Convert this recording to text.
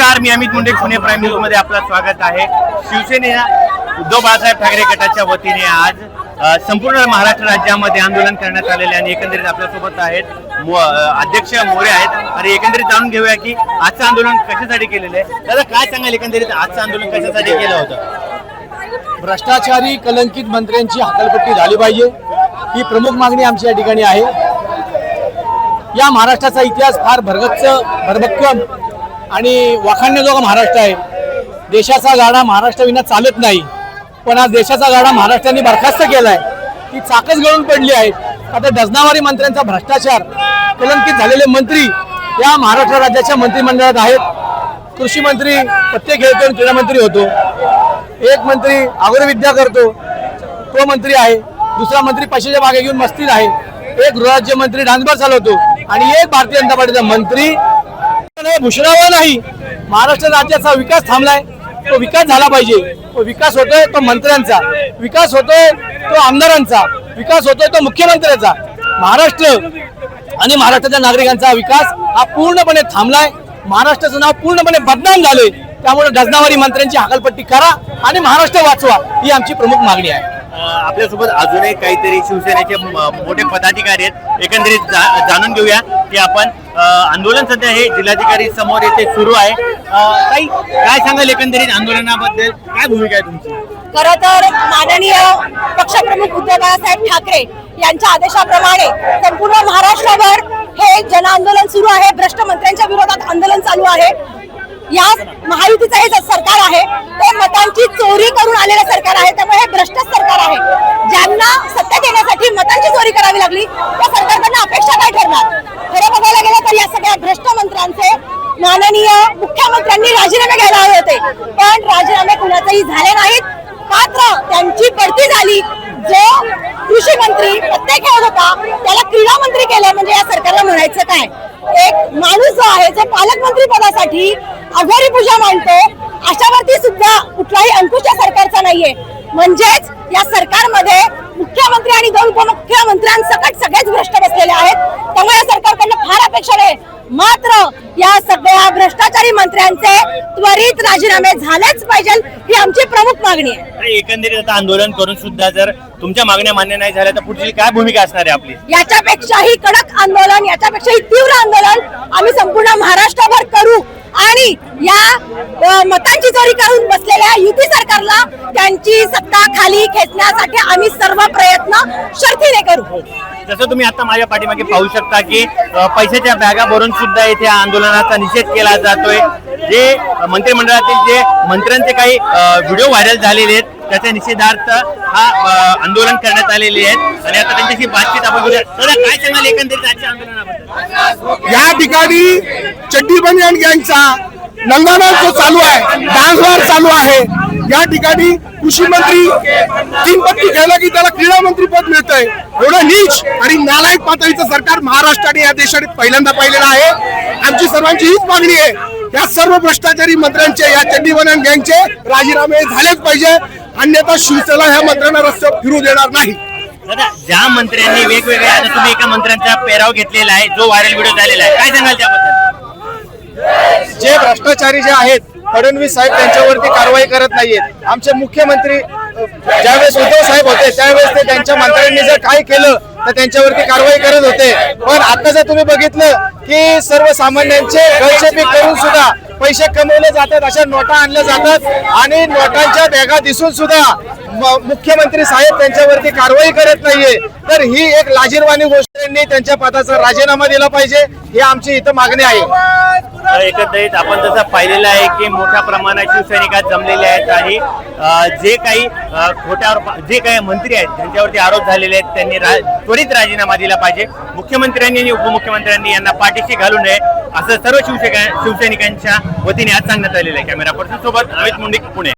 नमस्कार मी अमित मुंडे पुणे प्राईम न्यूजमध्ये आपलं स्वागत आहे. शिवसेनेला उद्धव बाळासाहेब ठाकरे गटाच्या वतीने आज संपूर्ण महाराष्ट्र राज्यामध्ये आंदोलन करण्यात आलेले आणि एकंदरीत आपल्यासोबत आहेत. अध्यक्ष मोरे आहेत. आणि एकंदरीत जाणून घेऊया की आजचं आंदोलन कशासाठी केलेलं आहे. दादा काय सांगाल एकंदरीत आजचं आंदोलन कशासाठी केलं होतं? भ्रष्टाचारी कलंकित मंत्र्यांची हकालपट्टी झाली पाहिजे. ही प्रमुख मागणी आमची या ठिकाणी आहे. या महाराष्ट्राचा इतिहास फार भरगच्च भरभक्कम आणि वाखाणण्याजोगा महाराष्ट्र आहे. देशाचा गाडा महाराष्ट्राविना चालत नाही. पण आज देशाचा गाडा महाराष्ट्राने बरखास्त केलाय. ती चाकच गळून पडली आहे. आता डझनावारी मंत्र्यांचा भ्रष्टाचार कलंकित झालेले मंत्री या महाराष्ट्र राज्याच्या मंत्रिमंडळात आहेत. कृषी मंत्री पत्ते खेळतो आणि होतो. एक मंत्री आग्रविद्या करतो. तो मंत्री आहे. दुसरा मंत्री पैशाच्या मागे घेऊन मस्तीत आहे. एक गृहराज्य मंत्री डान्सबार चालवतो. आणि एक भारतीय जनता पार्टीचा मंत्री नाही, नाही महाराष्ट्र राज्याचा विकास थांबलाय. तो विकास झाला पाहिजे. तो विकास होतोय तो मंत्र्यांचा. विकास होतोय तो आमदारांचा. विकास होतोय तो मुख्यमंत्र्यांचा. महाराष्ट्र आणि महाराष्ट्राच्या नागरिकांचा विकास हा पूर्णपणे थांबलाय. महाराष्ट्राचं नाव पूर्णपणे बदनाम झालंय. त्यामुळे डजनावारी मंत्र्यांची हकालपट्टी करा आणि महाराष्ट्र वाचवा ही आमची प्रमुख मागणी आहे. आपल्यासोबत अजूनही काहीतरी शिवसेनेचे मोठे पदाधिकारी आहेत. एकंदरीत जा- जाणून घेऊया. की आपण आंदोलन सध्या हे जिल्हाधिकारी समोर येथे सुरू आहे. काही काय सांगाल एकंदरीत आंदोलनाबद्दल? काय भूमिका आहे तुमची? खर तर माननीय पक्षप्रमुख उद्धव बाळासाहेब ठाकरे यांच्या आदेशाप्रमाणे संपूर्ण महाराष्ट्रावर हे जन आंदोलन सुरू आहे. भ्रष्ट मंत्र्यांच्या विरोधात आंदोलन चालू आहे. या महायुतीचं हे सरकार आहे ते मतांची चोरी करून आलेलं सरकार आहे. त्यामुळे हे भ्रष्ट सरकार आहे. ज्यांना सत्ता देण्यासाठी मतांची चोरी करावी लागली त्या सरकारकडनं अपेक्षा काय ठरणार खरं बघायला गेलं तर या सगळ्या भ्रष्ट मंत्र्यांचे माननीय मुख्यमंत्र्यांनी राजीनामे घ्यायला हवे होते. पण राजीनामे कुणाचेही झाले नाहीत. मात्र त्यांची पडती झाली. जो कृषी मंत्री प्रत्येक खेळत होता त्याला क्रीडा मंत्री केलं म्हणजे या सरकारला म्हणायचं काय? एक माणूस जो आहे जो पालकमंत्री पदासाठी आघाडी पूजा मांडतो अशावरती सुद्धा कुठलाही अंकुश नाहीये. म्हणजेच या सरकारमध्ये मुख्यमंत्री आणि दोन उपमुख्यमंत्र्यांसकट सगळेच भ्रष्ट बसलेले आहेत. त्यामुळे या सरकारकडनं फार अपेक्षा नाही मात्र या सगळ्या भ्रष्टाचारी मंत्र्यांचे त्वरित राजीनामे झालेच पाहिजे ही आमची प्रमुख मागणी आहे. एकंदरीत आता आंदोलन करून सुद्धा जर तुमच्या मागण्या मान्य नाही झाल्या तर पुढची काय भूमिका असणार आहे आपली? याच्यापेक्षाही कडक आंदोलन याच्यापेक्षाही तीव्र आंदोलन आम्ही संपूर्ण महाराष्ट्रभर करू. आणि या मतांची चोरी करून बसलेल्या युती सरकारला त्यांची सत्ता खाली खेचण्यासाठी आम्ही सर्व प्रयत्न शर्थीने करू. जसं तुम्ही आता माझ्या पाठीमागे पाहू शकता की पैशाच्या बॅगा भरून सुद्धा इथे आंदोलनाचा निषेध केला जातोय. जे मंत्रिमंडळातील जे मंत्र्यांचे काही व्हिडिओ व्हायरल झालेले आहेत त्याच्या निषेधार्थ हा आंदोलन करण्यात आलेले आहेत. आणि आता त्यांच्याशी बातचीत आपण काय सांगाल एकंदरीत आजच्या आंदोलनाबद्दल? या ठिकाणी चड्डी बनियान गँगचा नंदाना जो चालू आहे डान्सवार चालू आहे. या ठिकाणी कृषी मंत्री तीन पत्ती घ्यायला की त्याला क्रीडा मंत्री पद मिळतंय. एवढं नीच आणि नालायक पातळीचं सरकार महाराष्ट्राने या देशाने पहिल्यांदा पाहिलेलं आहे. आमची सर्वांची हीच मागणी आहे. या सर्व भ्रष्टाचारी मंत्र्यांचे या चंडीवनन गँगचे राजीनामे झालेच पाहिजे. अन्यथा शिवसेना ह्या मंत्र्यांना रस्त्यावर फिरू देणार नाही. दादा ज्या मंत्र्यांनी वेगवेगळे आता तुम्ही एका मंत्र्यांचा पेराव घेतलेला आहे जो व्हायरल व्हिडिओ झालेला आहे काय सांगाल त्याबद्दल? जे भ्रष्टाचारी जे आहेत फडणवीस साहेब त्यांच्यावरती कारवाई करत नाहीयेत. आमचे मुख्यमंत्री ज्यावेळेस उद्धव साहेब होते त्यावेळेस ते त्यांच्या मंत्र्यांनी जर काय केलं तर त्यांच्यावरती कारवाई करत होते. पण आता जर तुम्ही बघितलं की सर्वसामान्यांचे गळचेपी करून सुद्धा पैसे कमवले जातात अशा नोटा आणल्या जातात आणि नोटांच्या बॅगा दिसून सुद्धा मुख्यमंत्री साहेब त्यांच्यावरती कारवाई करत नाहीये. तर ही एक लाजीरवाणी गोष्ट त्यांनी त्यांच्या पदाचा राजीनामा दिला पाहिजे. ही आमची इथं मागणी आहे. एकंदरीत आपण जसं पाहिलेलं आहे की मोठ्या प्रमाणात शिवसैनिकात जमलेले आहेत आणि जे काही खोट्यावर जे काही मंत्री आहेत त्यांच्यावरती आरोप झालेले आहेत त्यांनी रा- त्वरित राजीनामा दिला पाहिजे. मुख्यमंत्र्यांनी आणि उपमुख्यमंत्र्यांनी यांना पाठीशी घालू नये असं सर्व शिवसेना शिवसैनिकांच्या वतीने आज सांगण्यात आलेलं आहे. कॅमेरा पर्सन सोबत अमित मुंडे पुणे.